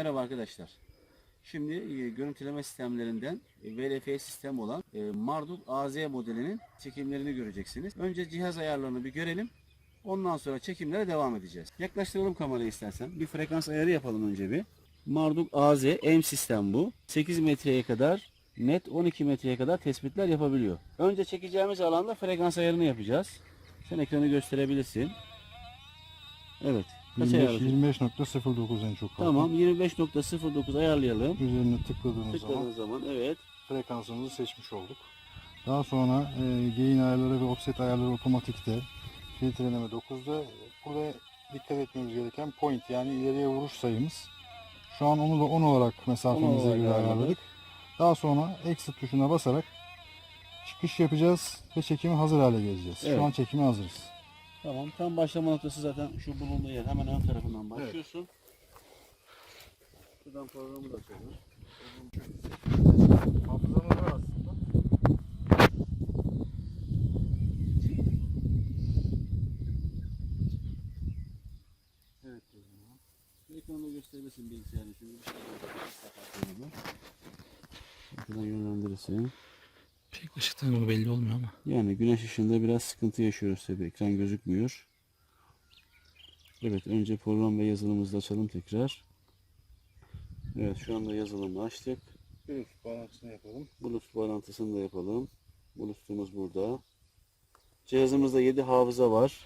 Merhaba arkadaşlar. Şimdi e, görüntüleme sistemlerinden e, VLF sistem olan e, Marduk AZ modelinin çekimlerini göreceksiniz. Önce cihaz ayarlarını bir görelim. Ondan sonra çekimlere devam edeceğiz. Yaklaştıralım kamerayı istersen. Bir frekans ayarı yapalım önce bir. Marduk AZ M sistem bu. 8 metreye kadar net 12 metreye kadar tespitler yapabiliyor. Önce çekeceğimiz alanda frekans ayarını yapacağız. Sen ekranı gösterebilirsin. Evet. Kaç 25 ayarladın? 25.09 en çok. Tamam 25.09 ayarlayalım. Üzerine tıkladığımız Tıkladığınız zaman zaman evet. frekansımızı seçmiş olduk. Daha sonra e, gain ayarları ve offset ayarları otomatikte. Filtreleme 9'da. Burada dikkat etmemiz gereken point yani ileriye vuruş sayımız. Şu an onu da 10 olarak mesafemize olarak göre ayarladık. ayarladık. Daha sonra exit tuşuna basarak çıkış yapacağız ve çekimi hazır hale geleceğiz. Evet. Şu an çekime hazırız. Tamam. Tam başlama noktası zaten şu bulunduğu yer. Hemen ön tarafından başlıyorsun. Şuradan programı da açalım. Hafızamız var aslında. Evet. Şu ekranı da gösterebilirsin bilgisayarını. Şimdi bir şey kapattığını. Şuradan yönlendirirsin. Işıktan ama belli olmuyor ama. Yani güneş ışığında biraz sıkıntı yaşıyoruz tabii. Ekran gözükmüyor. Evet önce program ve yazılımımızı açalım tekrar. Evet şu anda yazılımı açtık. Bluetooth bağlantısını yapalım. Bluetooth bağlantısını da yapalım. Bluetooth'umuz burada. Cihazımızda 7 hafıza var.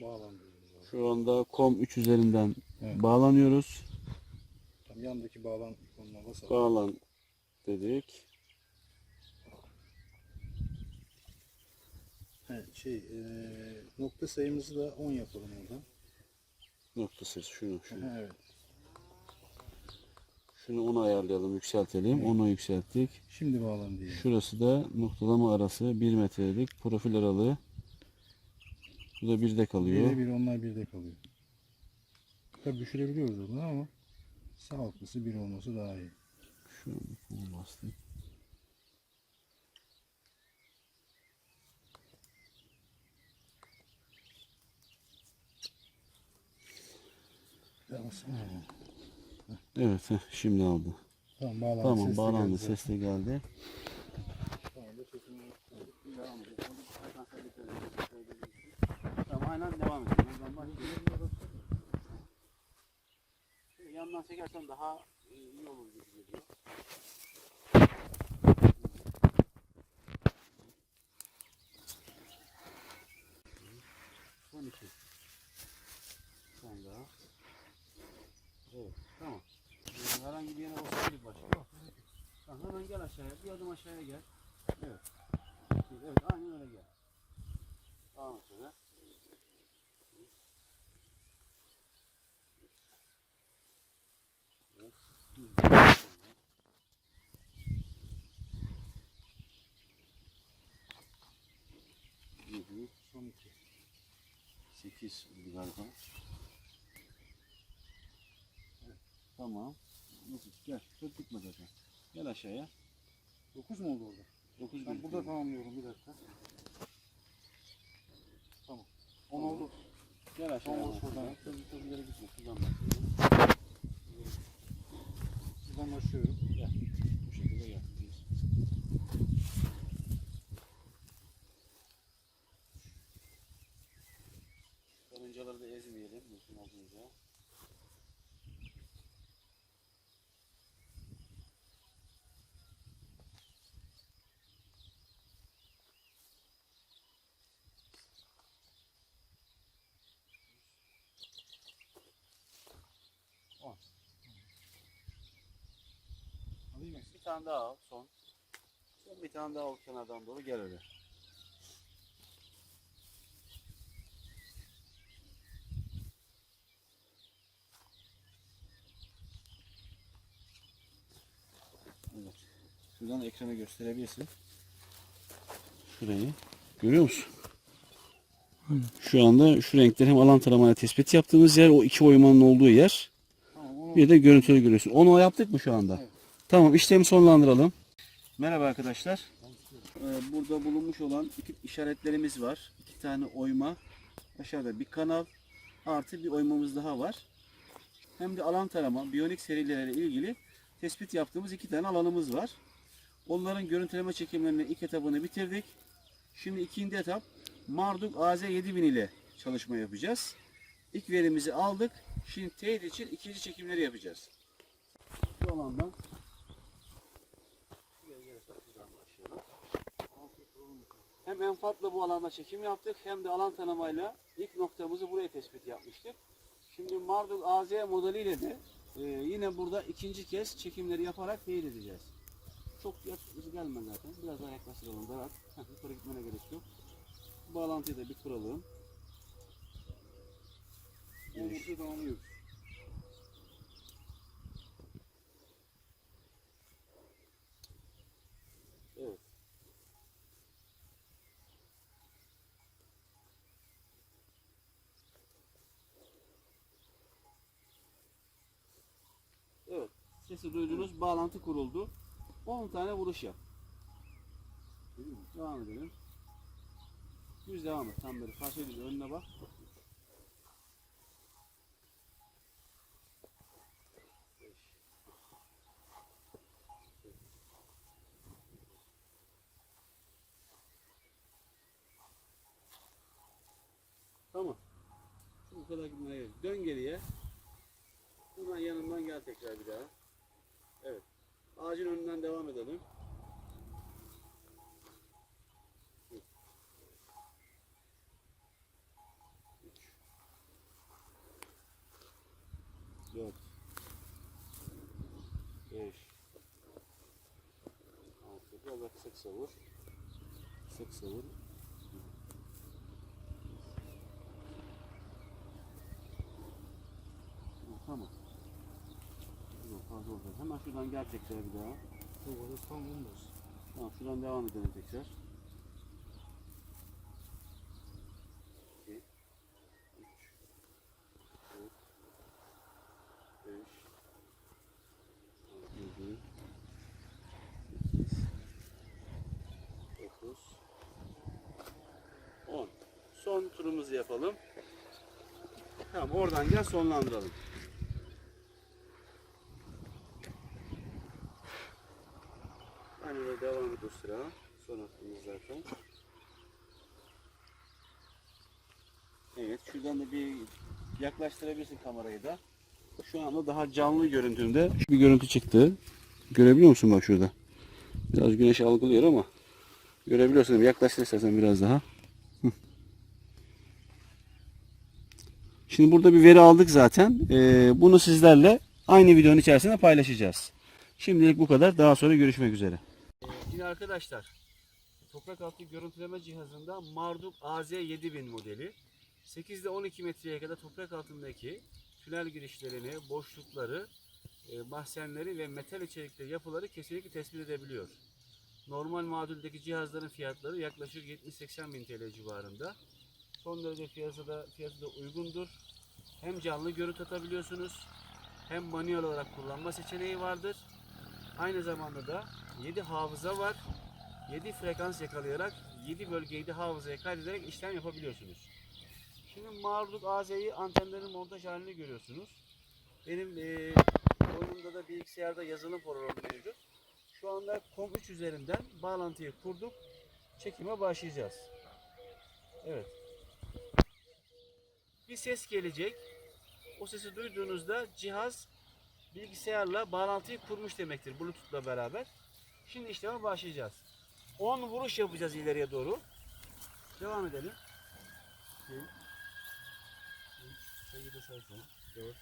Bağlandı. Şu anda COM3 üzerinden Evet. bağlanıyoruz. Tam yandaki bağlan ikonuna basalım. Bağlan dedik. Evet, şey, eee, nokta sayımızı da 10 yapalım oradan. Noktası şunu şunu. Evet. Şunu 10 ayarlayalım, yükseltelim. Onu yükselttik. Şimdi bağlan diyelim. Şurası da noktalama arası 1 metrelik profil aralığı. Bu da 1'de kalıyor. Biri bir onlar birde kalıyor. Tabii düşürebiliyoruz onu ama sağlıklısı bir olması daha iyi. An kolu bastık. Evet, heh, şimdi aldı. tamam bağlandı. Tamam, ses de bağlandı. geldi Ses de geldi. Tamam, aynen devam edelim. Yandan çekersen daha iyi olur gibi geliyor. Son iki. Sen daha. Evet, tamam. Ee, herhangi bir yere basabilir başka. Yok. Tamam, hemen gel aşağıya. Bir adım aşağıya gel. Evet. Evet, aynen öyle gel. Tamam şöyle. Son iki. 8 oldu galiba. Evet, Tamam. Nasıl? Gel. Çok gitme zaten. Gel aşağıya. 9 mu oldu orada? 9 Ben burada tamamlıyorum bir dakika. Tamam. 10 oldu. Gel aşağıya. Tamam, Tamam, şuradan. Tabii tabii yere gitme. Şuradan başlayalım. Buradan başlıyorum. Gel. Bu şekilde gel. Karıncaları da ezmeyelim. Mümkün olduğunca. Tane daha al son. Son bir tane daha al kenardan doğru gel öyle. Evet. Şuradan ekranı gösterebilirsin. Şurayı. Görüyor musun? Şu anda şu renkleri hem alan taramayla tespit yaptığımız yer, o iki oymanın olduğu yer. Tamam onu Bir de görüntülü görüyorsun. Onu yaptık mı şu anda? Evet. Tamam işlemi sonlandıralım. Merhaba arkadaşlar. Ee, Burada bulunmuş olan iki işaretlerimiz var. İki tane oyma. Aşağıda bir kanal artı bir oymamız daha var. hem de alan tarama, biyonik serileriyle ilgili tespit yaptığımız iki tane alanımız var. Onların görüntüleme çekimlerinin ilk etabını bitirdik. Şimdi ikinci etap Marduk AZ7000 ile çalışma yapacağız. İlk verimizi aldık. Şimdi teyit için ikinci çekimleri yapacağız. Şu alandan hem enfatla bu alanda çekim yaptık hem de alan tanımayla ilk noktamızı buraya tespit yapmıştık. Şimdi Marduk AZ modeliyle de e, yine burada ikinci kez çekimleri yaparak teyit edeceğiz. Çok yaklaşık gelme zaten. Biraz daha yaklaştıralım. Heh, yukarı gitmene gerek yok. Bağlantıyı da bir kuralım. Evet. tamamlıyoruz. Sesi duydunuz. Bağlantı kuruldu. 10 tane vuruş yap. Devam edelim. Düz devam et. Tam böyle karşı düz önüne bak. Tamam. Bu kadar gitmeye. Dön geriye. Hemen yanından gel tekrar bir daha. Ağacın önünden devam edelim. Dört. Beş. Altı. Biraz daha kısa kısa vur. Kısa kısa vur. Tamam. Yok olacak. Hemen şuradan gel tekrar bir daha. Tamam şuradan devam edelim tekrar. 2 3 4 5 7 8 9 10 Son turumuzu yapalım. Tamam oradan gel sonlandıralım. Devam ediyor sıra. Son hakkımız zaten. Evet şuradan da bir yaklaştırabilirsin kamerayı da. Şu anda daha canlı görüntümde bir görüntü çıktı. Görebiliyor musun bak şurada? Biraz güneş algılıyor ama görebiliyorsun. Yaklaştır istersen biraz daha. Şimdi burada bir veri aldık zaten. Ee, bunu sizlerle aynı videonun içerisinde paylaşacağız. Şimdilik bu kadar. Daha sonra görüşmek üzere. Yine arkadaşlar toprak altı görüntüleme cihazında Marduk AZ7000 modeli 8 ile 12 metreye kadar toprak altındaki tünel girişlerini, boşlukları, e, mahzenleri ve metal içerikli yapıları kesinlikle tespit edebiliyor. Normal modüldeki cihazların fiyatları yaklaşık 70-80 bin TL civarında. Son derece fiyatı da, fiyatı da uygundur. Hem canlı görüntü atabiliyorsunuz hem manuel olarak kullanma seçeneği vardır. Aynı zamanda da 7 hafıza var. 7 frekans yakalayarak 7 bölgeyi de hafızaya kaydederek işlem yapabiliyorsunuz. Şimdi Marduk AZ'yi antenlerin montaj halini görüyorsunuz. Benim eee oyunumda da bilgisayarda yazılım programı mevcut. Şu anda COM3 üzerinden bağlantıyı kurduk. Çekime başlayacağız. Evet. Bir ses gelecek. O sesi duyduğunuzda cihaz bilgisayarla bağlantıyı kurmuş demektir Bluetooth'la beraber. Şimdi işleme başlayacağız. 10 vuruş yapacağız ileriye doğru. Devam edelim. 2 3 sayıda sayfa 4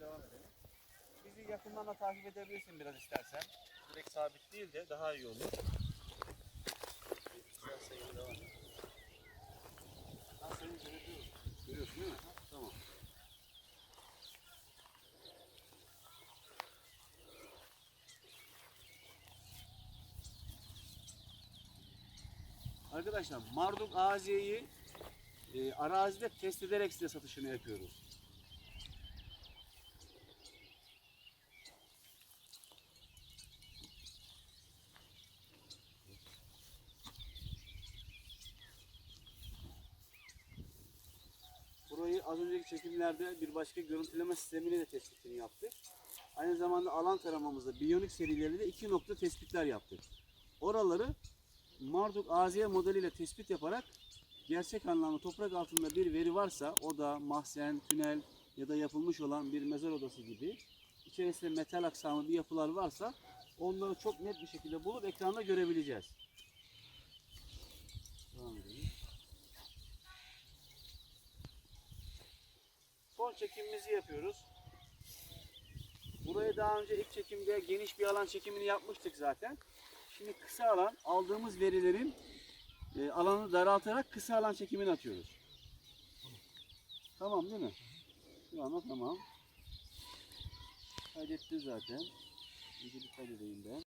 devam edelim. Bizi yakından da takip edebilirsin biraz istersen. Direkt sabit değil de daha iyi olur. Güzel mi? Tamam. Arkadaşlar Marduk AZ'yi e, arazide test ederek size satışını yapıyoruz. Çekimlerde bir başka görüntüleme sistemiyle de tespitini yaptık. Aynı zamanda alan taramamızda biyonik serilerinde iki nokta tespitler yaptık. Oraları Marduk AZ modeliyle tespit yaparak gerçek anlamda toprak altında bir veri varsa oda, mahzen, tünel ya da yapılmış olan bir mezar odası gibi içerisinde metal aksamı bir yapılar varsa onları çok net bir şekilde bulup ekranda görebileceğiz. Devam. Son çekimimizi yapıyoruz. Burayı daha önce ilk çekimde geniş bir alan çekimini yapmıştık zaten. Şimdi kısa alan aldığımız verilerin e, alanı daraltarak kısa alan çekimini atıyoruz. Tamam değil mi? Şu anda tamam. Kaydetti zaten. Bir kaydedeyim ben.